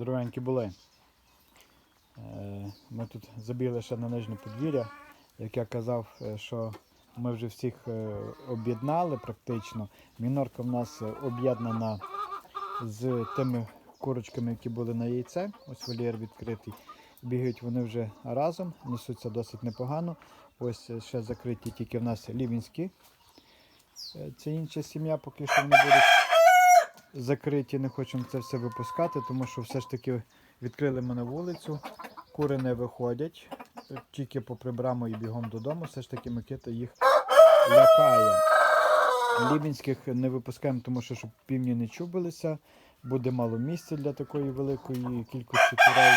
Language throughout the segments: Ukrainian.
Здоровенькі були. Е, Ми тут забігли ще на нижнє подвір'я. Як я казав, е, що ми вже всіх е, об'єднали практично. Мінорка в нас об'єднана з тими курочками, які були на яйце. Ось вольєр відкритий. Бігають вони вже разом, несуться досить непогано. Ось ще закриті тільки в нас лівінські. Це інша сім'я, поки що вони будуть закриті, не хочемо це все випускати, тому що все ж таки відкрили ми на вулицю, кури не виходять, тільки поприбрамо і бігом додому, все ж таки Микита їх лякає. Лібінських не випускаємо, тому що щоб півні не чубилися, буде мало місця для такої великої кількості курей.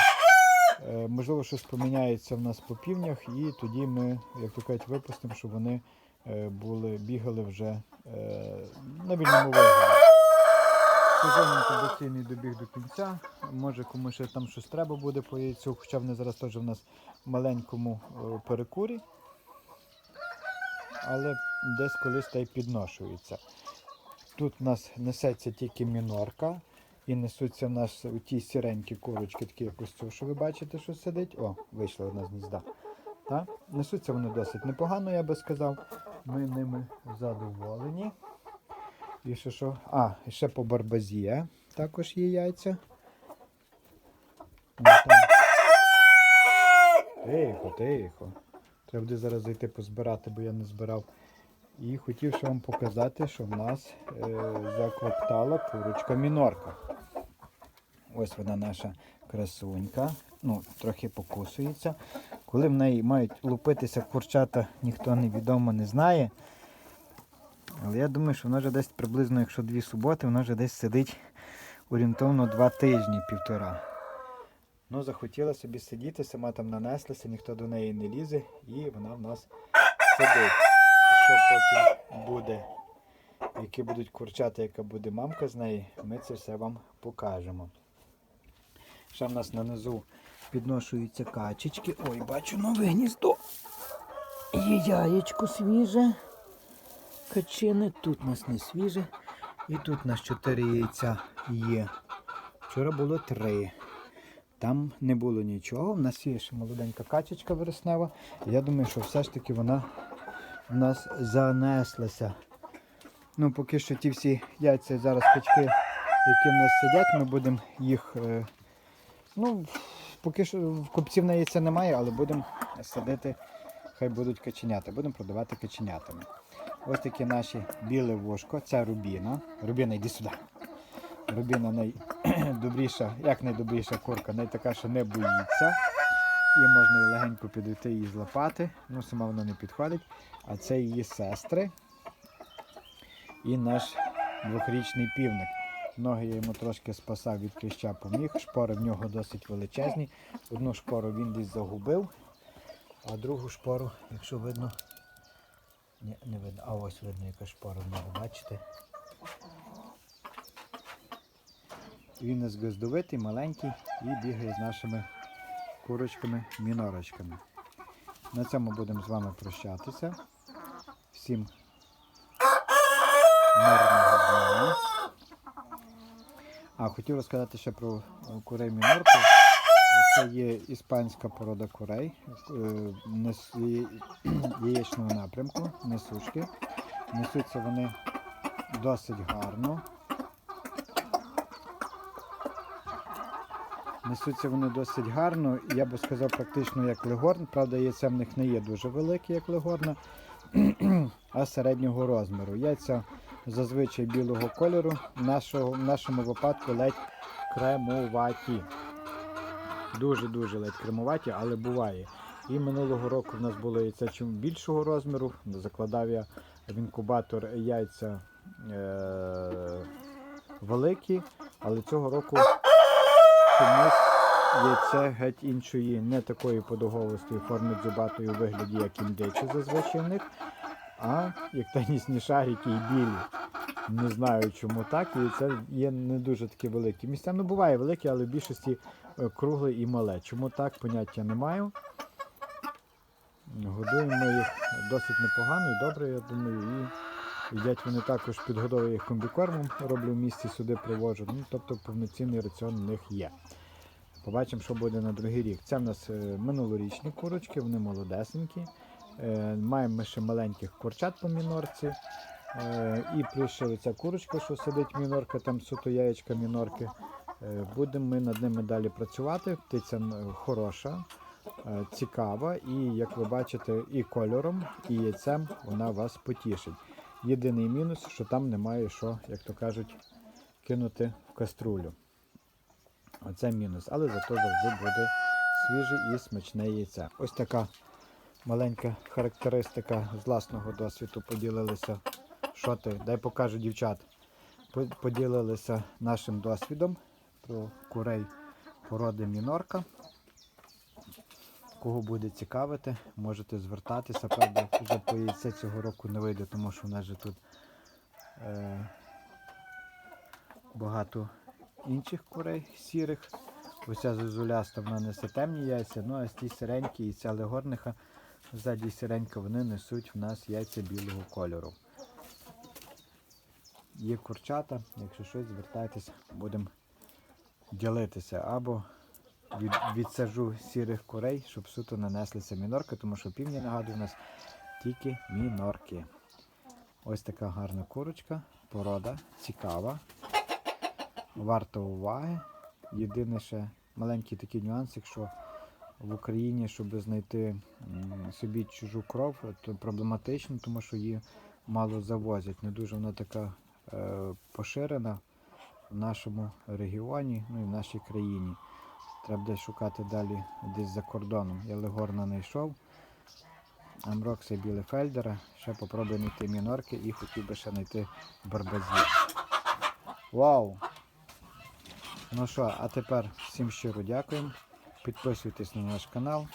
Е, Можливо, щось поміняється в нас по півнях, і тоді ми, як то кажуть, випустимо, щоб вони е, були, бігали вже е, на вільному вигляді. Сезон інкубаційний добіг до кінця. Може комусь ще там щось треба буде по яйцю, хоча вони зараз теж в нас в маленькому е, перекурі. Але десь колись та й підношується. Тут в нас несеться тільки мінорка. І несуться в нас у ті сіренькі курочки, такі як ось цю, що ви бачите, що сидить. О, вийшла одна з гнізда. Несуться вони досить непогано, я би сказав. Ми ними задоволені. І ще що? А, і ще по барбазі також є яйця. Тихо, тихо. Треба буде зараз зайти позбирати, бо я не збирав. І хотів ще вам показати, що в нас е, закоптала курочка мінорка. Ось вона наша красунька. Ну, трохи покусується. Коли в неї мають лупитися курчата, ніхто невідомо не знає. Але я думаю, що вона вже десь приблизно, якщо дві суботи, вона вже десь сидить орієнтовно два тижні, півтора. Ну, захотіла собі сидіти, сама там нанеслася, ніхто до неї не лізе, і вона в нас сидить. Що потім буде, які будуть курчати, яка буде мамка з неї, ми це все вам покажемо. Ще в нас на низу підношуються качечки. Ой, бачу нове гніздо. Є яєчко свіже. Качини, тут у нас не свіже. І тут у нас 4 яйця є. Вчора було 3. Там не було нічого. У нас є ще молоденька качечка вереснева. Я думаю, що все ж таки вона в нас занеслася. Ну, поки що ті всі яйця зараз качки, які в нас сидять, ми будемо їх. е, Ну, поки що купців на яйця немає, але будемо садити, хай будуть каченята. Будемо продавати каченятами. Ось такі наші біле вушко, це рубіна. Рубіна, йди сюди. Рубіна найдобріша, як найдобріша курка, найтака, що не боїться. І можна легенько підійти її злопати. Ну, сама вона не підходить. А це її сестри. І наш двохрічний півник. Ноги я йому трошки спасав від кліща поміг. Шпори в нього досить величезні. Одну шпору він десь загубив, а другу шпору, якщо видно, ні, не видно. А ось видно, яка шпора в нього, бачите? Він не згоздовитий, маленький і бігає з нашими курочками-мінорочками. На цьому будемо з вами прощатися. Всім мирного дня. А, хотів розказати ще про курей мінорку. Це є іспанська порода курей е, яєчного напрямку, несушки. Несуться вони досить гарно. Несуться вони досить гарно, я би сказав, практично як легорн. Правда, яйця в них не є дуже великі, як легорна, а середнього розміру. Яйця зазвичай білого кольору, в нашому випадку ледь кремуваті. Дуже-дуже ледь кремуваті, але буває. І минулого року в нас було яйця чим більшого розміру. Закладав я в інкубатор яйця е- великі, але цього року чомусь яйце геть іншої, не такої подовговостої форми дзюбатої у вигляді, як індичі зазвичай в них, а як тенісні шарики і білі. Не знаю чому так, і це є не дуже такі великі. Місцями буває великі, але в більшості е, кругле і мале. Чому так, поняття не маю. Годуємо їх досить непогано і добре, я думаю. І їдять вони також підгодовую їх комбікормом, роблю в місті сюди приводжу. Ну, тобто повноцінний раціон у них є. Побачимо, що буде на другий рік. Це в нас е, минулорічні курочки, вони молодесенькі. Е, Маємо ми ще маленьких курчат по мінорці. Е, І плюс ще ця курочка, що сидить мінорка, там суто яєчка мінорки. Е, Будемо ми над ними далі працювати. Птиця хороша, е, цікава, і як ви бачите, і кольором, і яйцем вона вас потішить. Єдиний мінус, що там немає що, як то кажуть, кинути в каструлю. Оце мінус, але зато завжди буде свіже і смачне яйце. Ось така маленька характеристика з власного досвіду поділилися. Що ти? Дай покажу дівчат. Поділилися нашим досвідом про курей породи мінорка. Кого буде цікавити, можете звертатися. Правда, вже по яйце цього року не вийде, тому що в нас же тут е, багато інших курей сірих. Оця зозуляста вона несе темні яйця, ну а ті сиренькі і ця легорниха ззаді сиренька, вони несуть в нас яйця білого кольору. Є курчата, якщо щось, звертайтеся, будемо ділитися. Або від, відсаджу сірих курей, щоб суто нанеслися мінорки, тому що півні нагадую у нас тільки мінорки. Ось така гарна курочка, порода, цікава, варта уваги. Єдине ще маленький такий нюанс, якщо в Україні, щоб знайти собі чужу кров, то проблематично, тому що її мало завозять. Не дуже вона така поширена в нашому регіоні, ну і в нашій країні. Треба десь шукати далі десь за кордоном. Я Легорна знайшов. Амрокса Білефельдера. Ще попробую знайти мінорки і хотів би ще знайти барбазів. Вау! Ну що, а тепер всім щиро дякуємо. Підписуйтесь на наш канал.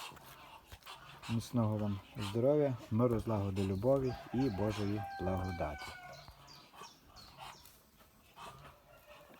Міцного вам здоров'я, миру, злагоди, любові і Божої благодаті.